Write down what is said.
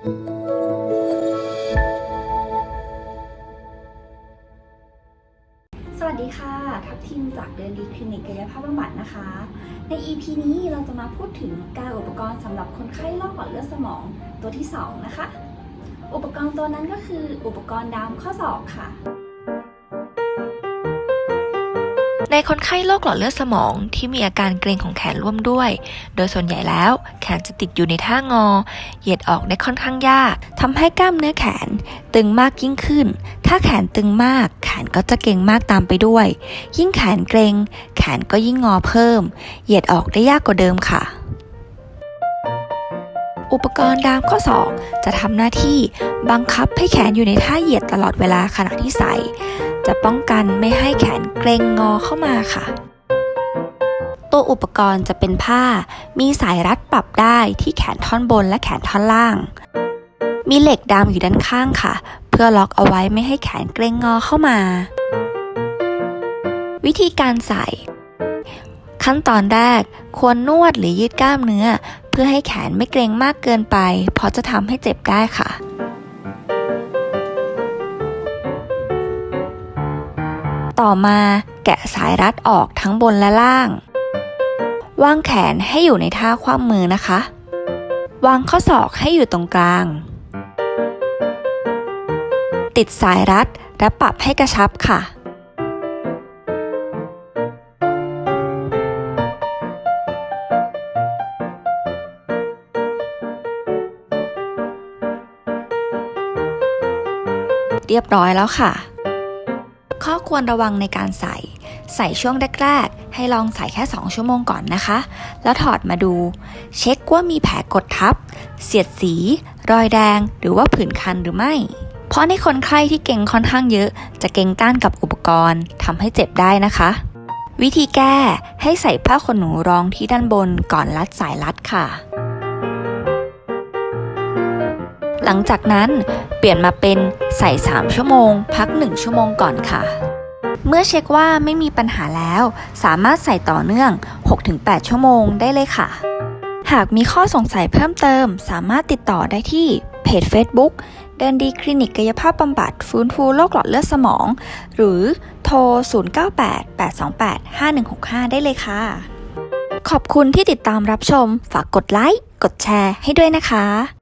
สวัสดีค่ะ ทัพทีมจากเดินดีคลินิกกายภาพบำบัดนะคะ ใน EP นี้เราจะมาพูดถึงการอุปกรณ์สำหรับคนไข้โรคหลอดเลือดสมองตัวที่ 2 นะคะ อุปกรณ์ตัวนั้นก็คืออุปกรณ์ดามข้อศอกค่ะ ในคนไข้โรคหลอดเลือดสมองที่มีอาการเกร็งของแขนร่วมด้วย โดยส่วนใหญ่แล้วแขนจะติดอยู่ในท่างอ เหยียดออกได้ค่อนข้างยากทำให้กล้ามเนื้อแขนตึงมากยิ่งขึ้น ถ้าแขนตึงมากแขนก็จะเกร็งมากตามไปด้วย ยิ่งแขนเกร็ง แขนก็ยิ่งงอเพิ่ม เหยียดออกได้ยากกว่าเดิมค่ะอุปกรณ์ดามข้อศอกจะทำหน้าที่บังคับให้แขนอยู่ในท่าเหยียดตลอดเวลาขณะที่ใส่ จะป้องกันไม่ให้แขนเกรงงอเข้ามาค่ะ ตัวอุปกรณ์จะเป็นผ้า มีสายรัดปรับได้ที่แขนท่อนบนและแขนท่อนล่าง มีเหล็กดามอยู่ด้านข้างค่ะ เพื่อล็อกเอาไว้ไม่ให้แขนเกรงงอเข้ามา วิธีการใส่ ขั้นตอนแรกควรนวดหรือยืดกล้ามเนื้อ เพื่อให้แขนไม่เกรงมากเกินไป เพราะจะทำให้เจ็บได้ค่ะ ต่อมาแกะสายรัดออกทั้งบนและล่าง วางแขนให้อยู่ในท่าคว่ำมือนะคะ วางข้อศอกให้อยู่ตรงกลาง ติดสายรัดและปรับให้กระชับค่ะเรียบร้อยแล้วค่ะ ข้อควรระวังในการใส่ ใส่ช่วงแรกๆ ให้ลองใส่แค่ 2 ชั่วโมงก่อนนะคะ แล้วถอดมาดู เช็คว่ามีแผลกดทับ เสียดสี รอยแดง หรือว่าผื่นคันหรือไม่ เพราะในคนไข้ที่เก่งค่อนข้างเยอะ จะเก่งก้านกับอุปกรณ์ทำให้เจ็บได้นะคะ วิธีแก้ให้ใส่ผ้าขนหนูรองที่ด้านบนก่อนรัดสายรัดค่ะ หลังจากนั้น เปลี่ยนมาเป็นใส่ 3 ชั่วโมง พัก 1 ชั่วโมงก่อนค่ะ เมื่อเช็คว่าไม่มีปัญหาแล้ว สามารถใส่ต่อเนื่อง 6-8 ชั่วโมงได้เลยค่ะ หากมีข้อสงสัยเพิ่มเติม สามารถติดต่อได้ที่เพจ Facebook เดินดีคลินิกกายภาพบำบัดฟื้นฟูโรคหลอดเลือดสมอง หรือโทร 0988285165 ได้เลยค่ะ ขอบคุณที่ติดตามรับชม ฝากกดไลค์ กดแชร์ให้ด้วยนะคะ